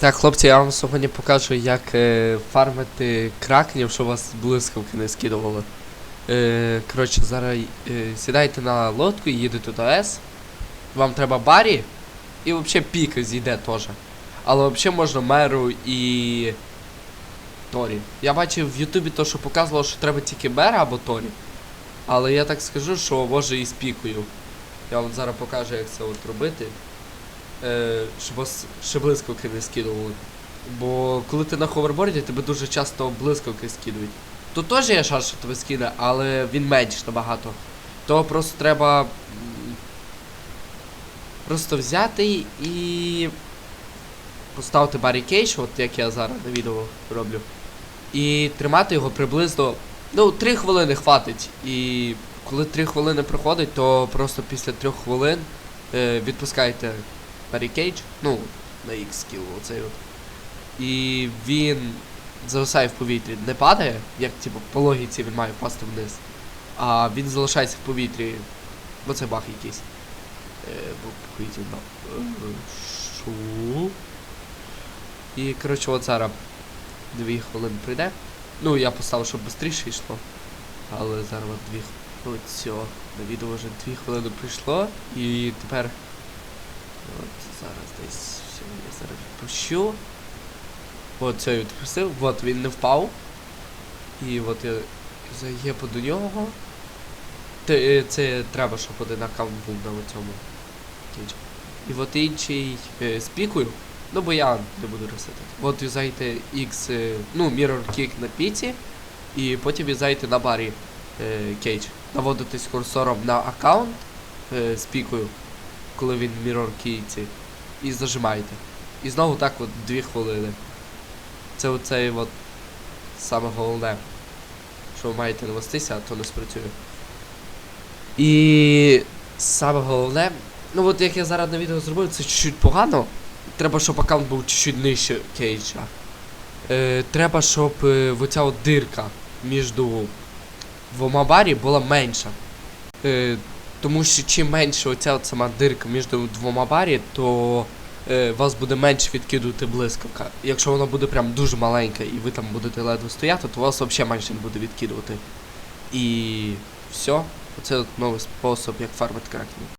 Так, хлопці, я вам сьогодні покажу, як е, фармити кракенів, щоб вас блискавки не скидували. Е, коротше, зараз е, сідайте на лодку і їдете до С. Вам треба барі. І взагалі пік зійде теж. Але взагалі можна меру і. Торі. Я бачив в Ютубі то, що показувало, що треба тільки мера або Торі. Але я так скажу, що може і з пікою. Я вам зараз покажу, як це от робити. Е, щоб ще блискавки не скидували. Бо коли ти на ховерборді, тебе дуже часто блискавки скидують. Тут теж є шанс, що тебе скине, але він менш набагато. То просто треба. Просто взяти і. Поставити барікейдж, от як я зараз на відео роблю. І тримати його приблизно. Ну, 3 хвилини хватить. І коли 3 хвилини проходить, то просто після 3 хвилин е, відпускаєте барікейдж, ну, на X скіл, оцей от. І він зависає в повітрі, не падає, як типу по логіці він має впасти вниз. А він залишається в повітрі. Бо це баг якийсь. Е, бо поїдь на. е, І коротше от зараз дві хвилини прийде. Ну, я поставив, щоб швидше йшло. Але зараз дві хвилини. Все, на відео вже дві хвилини прийшло. І тепер. От зараз десь я зараз відпущу. От це я відпустив, от він не впав. І от я заєбу до нього. Те- е, Це треба, щоб один аккаунт був на цьому. І от інший е, з пікою. Ну бо я не буду ресетити. От юзайте X, е, ну, Mirror Kick на піці, і потім юзайте на барі е, кейдж. Наводитесь курсором на аккаунт е, з пікою, коли він Mirror Keyці, і зажимаєте. І знову так от 2 хвилини. Це оцей от саме головне. Що ви маєте навестися, а то не спрацює. І саме головне, ну от як я зараз на відео зробив, це чуть-чуть погано. Треба, щоб аккаунт був чуть-чуть нижче кейджа. Е, треба, щоб е, оця от дирка між двома барі була менша. Е, тому що чим менше оця сама дирка між двома барі, то е, вас буде менше відкидувати блискавка. Якщо вона буде прям дуже маленька і ви там будете ледве стояти, то вас взагалі менше не буде відкидувати. І все. Оце новий спосіб, як фармити кракенів.